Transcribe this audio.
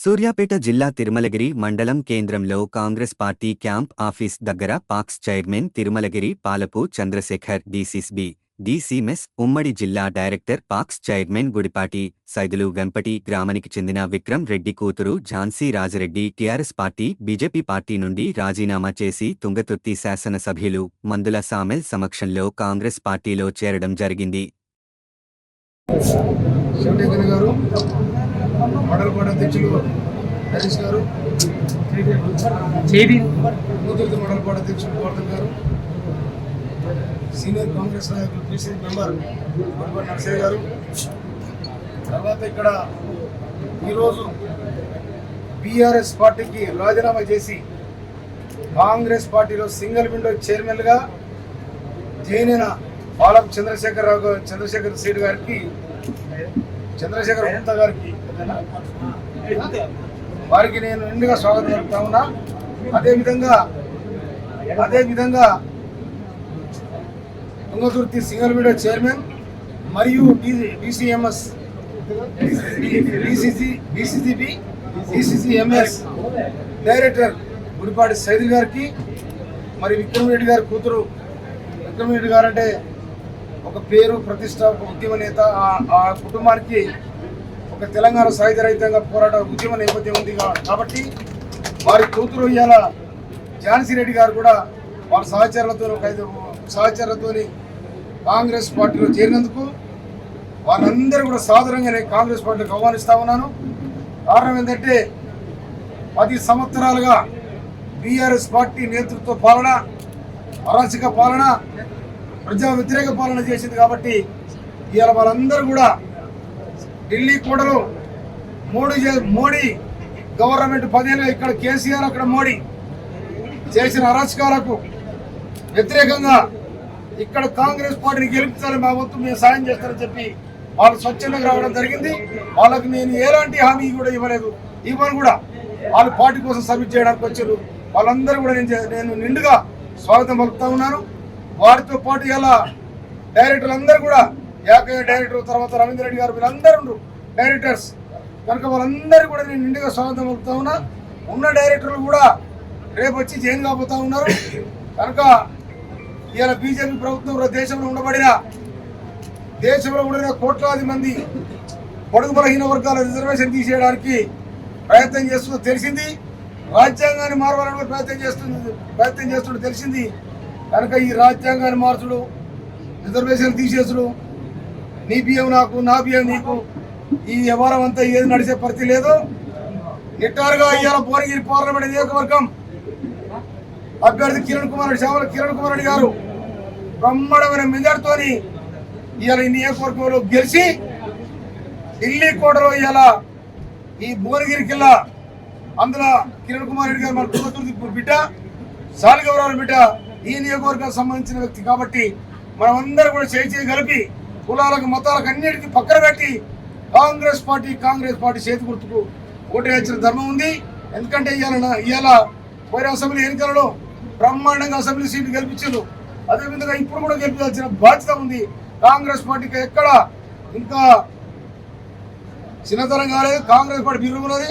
సూర్యాపేట జిల్లా తిరుమలగిరి మండలం కేంద్రంలో కాంగ్రెస్ పార్టీ క్యాంప్ ఆఫీస్ దగ్గర PACS chairman Tirumalagiri Palapu Chandrashekhar DCCB DCMS ఉమ్మడి జిల్లా director PACS chairman Gudipati Saidulu Vempati గ్రామానికి చెందిన విక్రమ్ రెడ్డి కూతురు Jhansi Rajareddy TRS party BJP party నుండి రాజీనామా చేసి తుంగతుర్తి శాసనసభ్యులు మందుల సామెల్ సమక్షంలో కాంగ్రెస్ పార్టీలో చేరడం జరిగింది. గారు మండలపాట అధ్యక్షులు హరీష్ గారు. అధ్యక్షులు గోవర్ధన్ గారు. సీనియర్ కాంగ్రెస్ నాయకులు పీసీ మెంబర్ నరసయ్య గారు. తర్వాత ఇక్కడ ఈరోజు బీఆర్ఎస్ పార్టీకి రాజీనామా చేసి కాంగ్రెస్ పార్టీలో సింగిల్ విండో చైర్మన్గా జైనైన పాలపు చంద్రశేఖర్ రావు గారు- చంద్రశేఖర్ సీడ్ గారికి చంద్రశేఖర్ గుప్తా గారికి వారికి నేను నిండుగా స్వాగతం చెప్తా ఉన్నా. అదేవిధంగా అదేవిధంగా తుంగతుర్తి సింగల్ విండో చైర్మన్ మరియు DCMS DCC DCCB DCCMS director Gudipati Saidul గారికి మరి విక్రమ్ రెడ్డి గారి కూతురు విక్రమ్ రెడ్డి గారు అంటే ఒక పేరు ప్రతిష్ట ఒక ఉద్యమ నేత ఆ- ఆ కుటుంబానికి ఒక తెలంగాణ సాయుధ రహితంగా పోరాట ఉద్యమ నేపథ్యం ఉంది కాబట్టి వారి కూతురు ఇవాళ ఝాన్సీ రెడ్డి గారు కూడా వాళ్ళ సహచరులతో ఒక ఐదు సహచరులతోని కాంగ్రెస్ పార్టీలో చేరినందుకు వారందరూ కూడా సాధారణంగా నేను కాంగ్రెస్ పార్టీకి ఆహ్వానిస్తా ఉన్నాను. కారణం ఏంటంటే పది సంవత్సరాలుగా బీఆర్ఎస్ పార్టీ నేతృత్వ పాలన అరాచక పాలన ప్రజా వ్యతిరేక పాలన చేసింది కాబట్టి ఇవాళ వాళ్ళందరూ కూడా ఢిల్లీ కూడలు మోడీ మోడీ గవర్నమెంట్ పదేళ్ళు ఇక్కడ కేసీఆర్ అక్కడ మోడీ చేసిన అరాచకాలకు వ్యతిరేకంగా ఇక్కడ కాంగ్రెస్ పార్టీని గెలిపించాలి మా వంతు మేము సాయం చేస్తారని చెప్పి వాళ్ళు స్వచ్ఛందంగా రావడం జరిగింది. వాళ్ళకి నేను ఎలాంటి హామీ కూడా ఇవ్వలేదు. ఇవ్వను కూడా. వాళ్ళు పార్టీ కోసం సబ్మిట్ చేయడానికి వచ్చారు. వాళ్ళందరూ కూడా నేను నేను నిండుగా స్వాగతం పలుకుతా ఉన్నాను. వారితో పాటు ఇలా డైరెక్టర్లు అందరూ కూడా ఏకయ్య డైరెక్టర్ తర్వాత రవీంద్ర రెడ్డి గారు వీళ్ళందరూ డైరెక్టర్స్ కనుక వాళ్ళందరూ కూడా నేను నిండుగా స్వాగతం పలుకుతా ఉన్నా. ఉన్న డైరెక్టర్లు కూడా రేపు వచ్చి జైలు కాబోతా ఉన్నారు. కనుక ఇవాళ బీజేపీ ప్రభుత్వంలో దేశంలో ఉండబడిన దేశంలో ఉండిన కోట్లాది మంది పొడుగు బలహీన వర్గాల రిజర్వేషన్ తీసేయడానికి ప్రయత్నం చేస్తుందో తెలిసింది. రాజ్యాంగాన్ని మారవాలని ప్రయత్నం చేస్తుంది ప్రయత్నం చేస్తుండో తెలిసింది. కనుక ఈ రాజ్యాంగాన్ని మార్చుడు రిజర్వేషన్ తీసేసుడు. నీ బియ్యం నాకు నా బియ్యం నీకు. ఈ వ్యవహారం అంతా ఏది నడిచే పరిస్థితి లేదు నిట్టారుగా ఇవాళ భువనగిరి పార్లమెంట్ నియోజకవర్గం అభ్యర్థి కిరణ్ కుమార్ రెడ్డి శ్యామల కిరణ్ కుమార్ రెడ్డి గారు బ్రహ్మాండమైన మెజార్టీతోని ఇవాళ ఈ నియోజకవర్గంలో గెలిచి ఢిల్లీ కోటలో ఇవాళ ఈ భువనగిరి కిల్లా అందులో కిరణ్ కుమార్ రెడ్డి గారు మన తుంగతుర్తి బిడ్డ సాలిగౌరవాల బిడ్డ ఈ నియోజకవర్గానికి సంబంధించిన వ్యక్తి. కాబట్టి మనమందరం కూడా చేయి చేయి కలిపి కులాలకు మతాలకు అన్నిటికీ పక్కన పెట్టి కాంగ్రెస్ పార్టీ కాంగ్రెస్ పార్టీ చేతి గుర్తుకు ఓటేయాల్సిన ధర్మం ఉంది. ఎందుకంటే ఇవాళ ఇవాళ పోయిన అసెంబ్లీ ఎన్నికలలో బ్రహ్మాండంగా అసెంబ్లీ సీట్లు గెలిపించారు. అదేవిధంగా ఇప్పుడు కూడా గెలిపించాల్సిన బాధ్యత ఉంది. కాంగ్రెస్ పార్టీకి ఎక్కడ ఇంకా చిన్నతనం కాలేదు. కాంగ్రెస్ పార్టీ బిర్రు ఉన్నది.